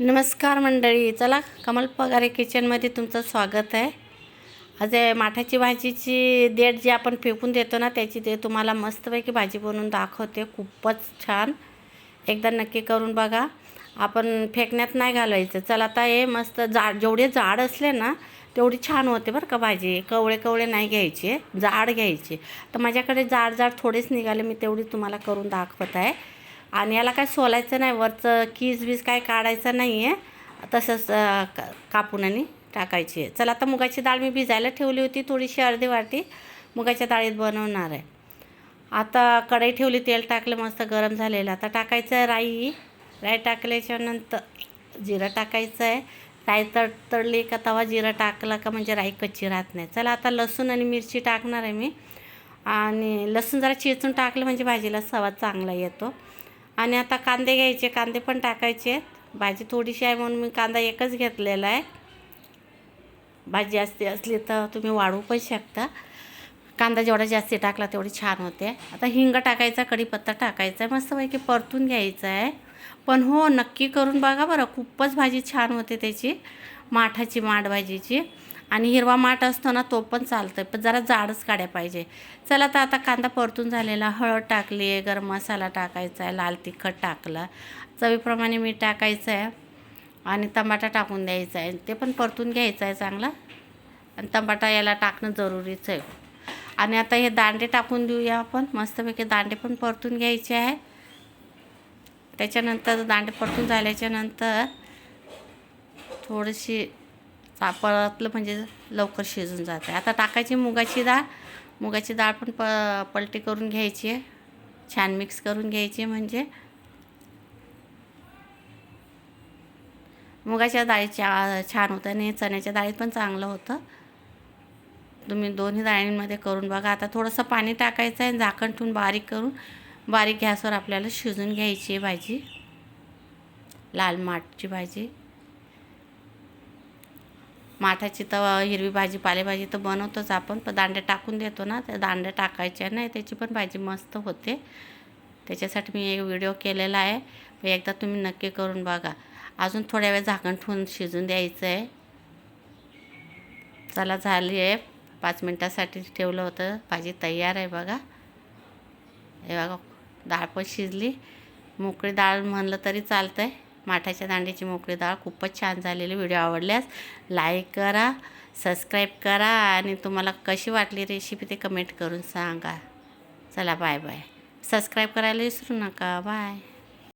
नमस्कार मंडळी चला कमल पगारे किचनमध्ये तुमचं स्वागत आहे. आज माठाची भाजीची देठ जी आपण फेकून देतो ना त्याची ते तुम्हाला मस्तपैकी भाजी बनवून दाखवते. खूपच छान. एकदा नक्की करून बघा. आपण फेकण्यात नाही घालायचं. चला आता हे मस्त जाड जेवढे जाड असले ना तेवढी छान होते बरं का भाजी. कवळे कवळे नाही घ्यायचे. जाड घ्यायचे. तर माझ्याकडे जाड जाड थोडेच निघाले मी तेवढी तुम्हाला करून दाखवत आहे. आणि याला काय सोलायचं नाही वरचं कीज बीज काय काढायचं नाही आहे तसंच का- कापून आणि टाकायची आहे. चला आता मुगाची डाळ मी भिजायला ठेवली होती थोडीशी अर्धी वाटी मुगाच्या डाळीत बनवणार आहे. आता कढई ठेवली तेल टाकलं मस्त गरम झालेलं. आता टाकायचं आहे राई. राई टाकल्याच्यानंतर जिरं टाकायचं आहे. राई तड तडली का तवा जिरं टाकला का म्हणजे राई कच्ची राहत नाही. चला आता लसूण आणि मिरची टाकणार आहे मी. आणि लसूण जरा चेचून टाकलं म्हणजे भाजीला सवाद चांगला येतो. आणि आता कांदे घ्यायचे कांदे पण टाकायचे. आहेत भाजी थोडीशी आहे म्हणून मी कांदा एकच घेतलेला आहे. भाजी जास्ती असली तर तुम्ही वाढवू पण शकता. कांदा जेवढा जास्ती टाकला तेवढी छान होते. आता हिंग टाकायचा कढीपत्ता टाकायचा आहे मस्तपैकी परतून घ्यायचा आहे. पण हो नक्की करून बघा बरं खूपच भाजी छान होते त्याची. माठाची माठ भाजीची. आणि हिरवा माठ असतो ना तो पण चालतं पण जरा जाडच काढ्या पाहिजे. चला तर आता कांदा परतून झालेला हळद टाकली आहे गरम मसाला टाकायचा आहे लाल तिखट टाकलं. चवीप्रमाणे मीठ टाकायचं आहे आणि टमाटा टाकून द्यायचा आहे. ते पण परतून घ्यायचं आहे चांगला. आणि टमाटा याला टाकणं जरुरीच आहे. आणि आता हे दांडे टाकून देऊया आपण. मस्तपैकी दांडे पण परतून घ्यायचे आहे. त्याच्यानंतर दांडे परतून झाल्याच्यानंतर थोडीशी चा- म्हणजे लवकर शिजून जाते आता टाकायची मुगाची डाळ मुगाची डाळ पण प पलटी करून घ्यायची आहे. छान मिक्स करून घ्यायची म्हणजे. मुगाच्या डाळीच्या छान होतं आणि चण्याच्या डाळीत पण चांगलं होतं. तुम्ही दोन्ही डाळींमध्ये करून बघा. आता थोडंसं पाणी टाकायचं आहे झाकण ठेवून बारीक करून बारीक गॅसवर आपल्याला शिजून घ्यायची आहे भाजी. लाल माठची भाजी. माठाची तर हिरवी भाजी पालेभाजी तर बनवतोच आपण पण दांडे टाकून देतो ना त्या दांड्या टाकायच्या नाही त्याची पण भाजी मस्त होते. त्याच्यासाठी मी एक व्हिडिओ केलेला आहे एकदा तुम्ही नक्की करून बघा. अजून थोड्या वेळ झाकण ठेवून शिजून द्यायचं आहे चला झाली आहे. पाच मिनटासाठी ठेवलं होतं भाजी तयार आहे बघा. हे बघा डाळ पण शिजली. मोकळी डाळ म्हणलं तरी चालतं आहे माठाच्या दांडीची मोकळी डाळ खूपच छान झालेली व्हिडिओ आवडल्यास लाईक करा सबस्क्राईब करा आणि तुम्हाला कशी वाटली रेसिपी ते कमेंट करून सांगा. चला बाय बाय सबस्क्राईब करायला विसरू नका. बाय